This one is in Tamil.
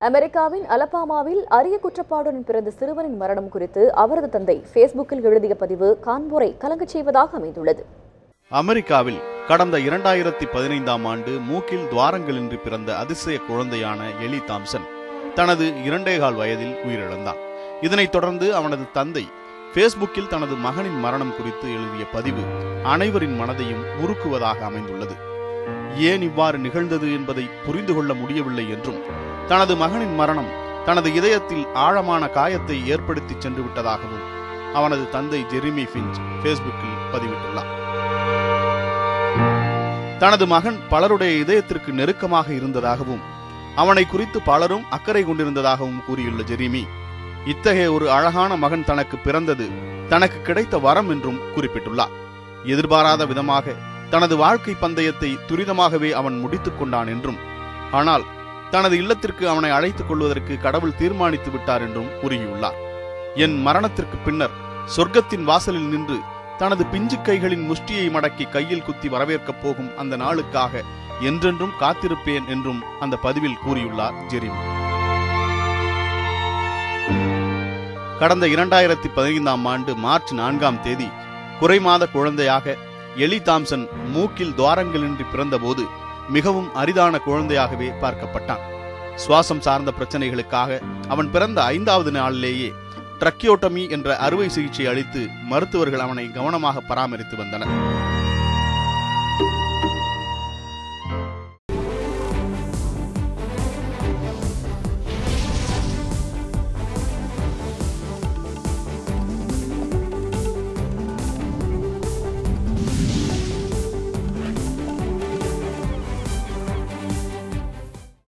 அமெரிக்காவின் அலபாமாவில் அரிய குற்றப்பாடுடன் பிறந்த சிறுவனின் மரணம் குறித்து அவரது தந்தை பேஸ்புக்கில் எழுதிய பதிவு கான்பூரை கலங்கச் செய்வதாக அமைந்துள்ளது. அமெரிக்காவில் கடந்த இரண்டாயிரத்தி பதினைந்தாம் ஆண்டு மூக்கில் துவாரங்களின்றி பிறந்த அதிசய குழந்தையான எலி தாம்சன் தனது இரண்டேகால் வயதில் உயிரிழந்தான். இதனைத் தொடர்ந்து அவனது தந்தை பேஸ்புக்கில் தனது மகனின் மரணம் குறித்து எழுதிய பதிவு அனைவரின் மனதையும் உருக்குவதாக அமைந்துள்ளது. ஏன் இவ்வாறு நிகழ்ந்தது என்பதை புரிந்து கொள்ள முடியவில்லை என்றும் தனது மகனின் மரணம் தனது இதயத்தில் ஆழமான காயத்தை ஏற்படுத்தி சென்று விட்டதாகவும் அவனது தந்தை ஜெரிமி ஃபிஞ்ச் ஃபேஸ்புக்கில் பதிவிட்டுள்ளார். தனது மகன் பலருடைய இதயத்திற்கு நெருக்கமாக இருந்ததாகவும் அவனை குறித்து பலரும் அக்கறை கொண்டிருந்ததாகவும் கூறியுள்ள ஜெரிமி இத்தகைய ஒரு அழகான மகன் தனக்கு பிறந்தது தனக்கு கிடைத்த வரம் என்றும் குறிப்பிட்டுள்ளார். எதிர்பாராத விதமாக தனது வாழ்க்கை பந்தயத்தை துரிதமாகவே அவன் முடித்துக் கொண்டான் என்றும் ஆனால் தனது இல்லத்திற்கு அவனை அழைத்துக் கொள்வதற்கு கடவுள் தீர்மானித்து விட்டார் என்றும் கூறியுள்ளார். என் மரணத்திற்கு பின்னர் சொர்க்கத்தின் வாசலில் நின்று தனது பிஞ்சு கைகளின் முஷ்டியை மடக்கி கையில் குத்தி வரவேற்கப் போகும் அந்த நாளுக்காக என்றென்றும் காத்திருப்பேன் என்றும் அந்த பதிவில் கூறியுள்ளார் ஜெரிமி. கடந்த இரண்டாயிரத்தி பதினைந்தாம் ஆண்டு மார்ச் நான்காம் தேதி குறைமாத குழந்தையாக எலி தாம்சன் மூக்கில் துவாரங்களின்றி பிறந்தபோது மிகவும் அரிதான குழந்தையாகவே பார்க்கப்பட்டான். சுவாசம் சார்ந்த பிரச்சனைகளுக்காக அவன் பிறந்த ஐந்தாவது நாளிலேயே ட்ரக்கியோட்டமி என்ற அறுவை சிகிச்சை அளித்து மருத்துவர்கள் அவனை கவனமாக பராமரித்து வந்தனர்.